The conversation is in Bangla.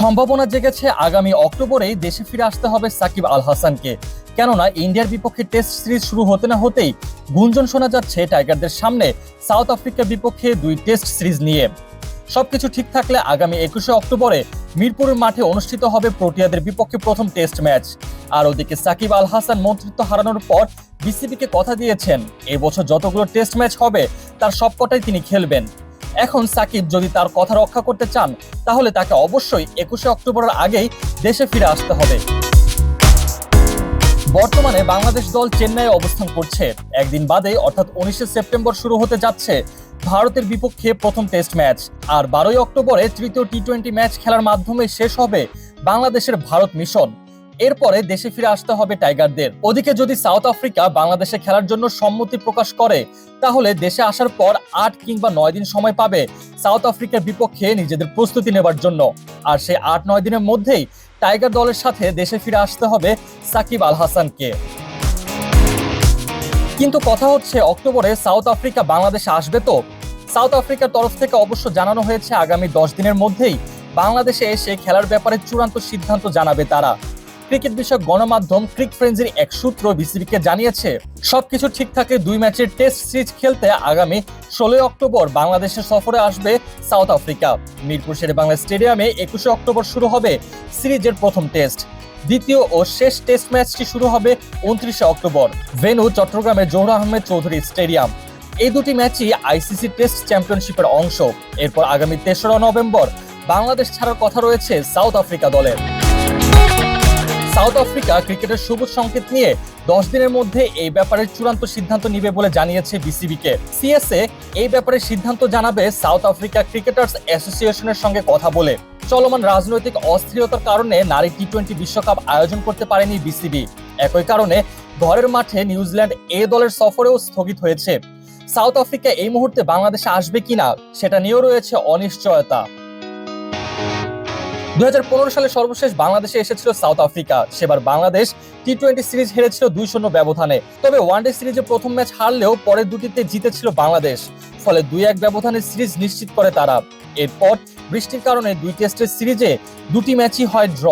সম্ভাবনা জেগেছে আগামী অক্টোবরেই দেশে ফিরে আসতে হবে সাকিব আল হাসানকে। কেননা ইন্ডিয়ার বিপক্ষে টেস্ট সিরিজ শুরু হতে না হতেই গুঞ্জন শোনা যাচ্ছে টাইগারদের সামনে সাউথ আফ্রিকার বিপক্ষে দুই টেস্ট সিরিজ নিয়ে। সবকিছু ঠিক থাকলে আগামী একুশে অক্টোবরে মিরপুরের মাঠে অনুষ্ঠিত হবে প্রোটিয়াদের বিপক্ষে প্রথম টেস্ট ম্যাচ। আর ওদিকে সাকিব আল হাসান মন্ত্রিত্ব হারানোর পর বিসিবিকে কথা দিয়েছেন এবছর যতগুলো টেস্ট ম্যাচ হবে তার সবকটাই তিনি খেলবেন। এখন সাকিব যদি তার কথা রক্ষা করতে চান, তাহলে তাকে অবশ্যই একুশে অক্টোবরের আগেই দেশে ফিরে আসতে হবে। বর্তমানে বাংলাদেশ দল চেন্নাইয়ে অবস্থান করছে। একদিন বাদে অর্থাৎ উনিশে সেপ্টেম্বর শুরু হতে যাচ্ছে ভারতের বিপক্ষে প্রথম টেস্ট ম্যাচ। আর বারোই অক্টোবরে তৃতীয় টি টোয়েন্টি ম্যাচ খেলার মাধ্যমে শেষ হবে বাংলাদেশের ভারত মিশন। এরপরে দেশে ফিরে আসতে হবে টাইগারদের। ওদিকে যদি সাউথ আফ্রিকা বাংলাদেশে খেলার জন্য সম্মতি প্রকাশ করে, তাহলে দেশে আসার পর আট কিংবা নয় দিন সময় পাবে সাউথ আফ্রিকার বিপক্ষে নিজেদের প্রস্তুতি নেবার জন্য। আর সেই আট, নয় দিনের মধ্যেই টাইগার দলের সাথে দেশে ফিরে আসতে হবে সাকিব আল হাসানকে। কিন্তু কথা হচ্ছে, অক্টোবরে সাউথ আফ্রিকা বাংলাদেশে আসবে তো? সাউথ আফ্রিকার তরফ থেকে অবশ্য জানানো হয়েছে, আগামী দশ দিনের মধ্যেই বাংলাদেশে এসে খেলার ব্যাপারে চূড়ান্ত সিদ্ধান্ত জানাবে তারা। ক্রিকেট বিষয়ক গণমাধ্যম ক্রিক ফ্রেন্সের এক সূত্র বিসিবিকে জানিয়েছে, সবকিছু ঠিক থাকে দুই ম্যাচের টেস্ট সিরিজ খেলতে আগামী ষোলোই অক্টোবর বাংলাদেশের সফরে আসবে সাউথ আফ্রিকা। মিরপুর শেরে বাংলা স্টেডিয়ামে একুশে অক্টোবর শুরু হবে সিরিজের প্রথম টেস্ট। দ্বিতীয় ও শেষ টেস্ট ম্যাচটি শুরু হবে উনত্রিশে অক্টোবর, ভেনু, চট্টগ্রামের জোহর আহমেদ চৌধুরী স্টেডিয়াম। এই দুটি ম্যাচই আইসিসি টেস্ট চ্যাম্পিয়নশিপের অংশ। এরপর আগামী তেসরা নভেম্বর বাংলাদেশ ছাড়ার কথা রয়েছে সাউথ আফ্রিকা দলের। সাউথ আফ্রিকা ক্রিকেটের সবুজ সংকেত নিয়ে দশ দিনের মধ্যে এই ব্যাপারে চূড়ান্ত সিদ্ধান্ত নিবে বলে জানিয়েছে বিসিবিকে। সিএসএ এই ব্যাপারে সিদ্ধান্ত জানাবে সাউথ আফ্রিকা ক্রিকেটার্স অ্যাসোসিয়েশনের সঙ্গে কথা বলে। চলমান রাজনৈতিক অস্থিরতার কারণে নারী টি টোয়েন্টি বিশ্বকাপ আয়োজন করতে পারেনি বিসিবি। একই কারণে ঘরের মাঠে নিউজিল্যান্ড এ দলের সফরেও স্থগিত হয়েছে। সাউথ আফ্রিকা এই মুহূর্তে বাংলাদেশে আসবে কিনা, সেটা নিয়েও রয়েছে অনিশ্চয়তা। দুই হাজার পনেরো সালে সর্বশেষ বাংলাদেশে এসেছিল সাউথ আফ্রিকা। সেবার বাংলাদেশ টি টোয়েন্টি সিরিজ হেরেছিল দুই শূন্য ব্যবধানে। তবে ওয়ানডে সিরিজে প্রথম ম্যাচ হারলেও পরের দুটিতে জিতেছিল বাংলাদেশ। ফলে দুই এক ব্যবধানে সিরিজ নিশ্চিত করে তারা। এরপর বৃষ্টির কারণে দুই টেস্টের সিরিজে দুটি ম্যাচই হয় ড্র।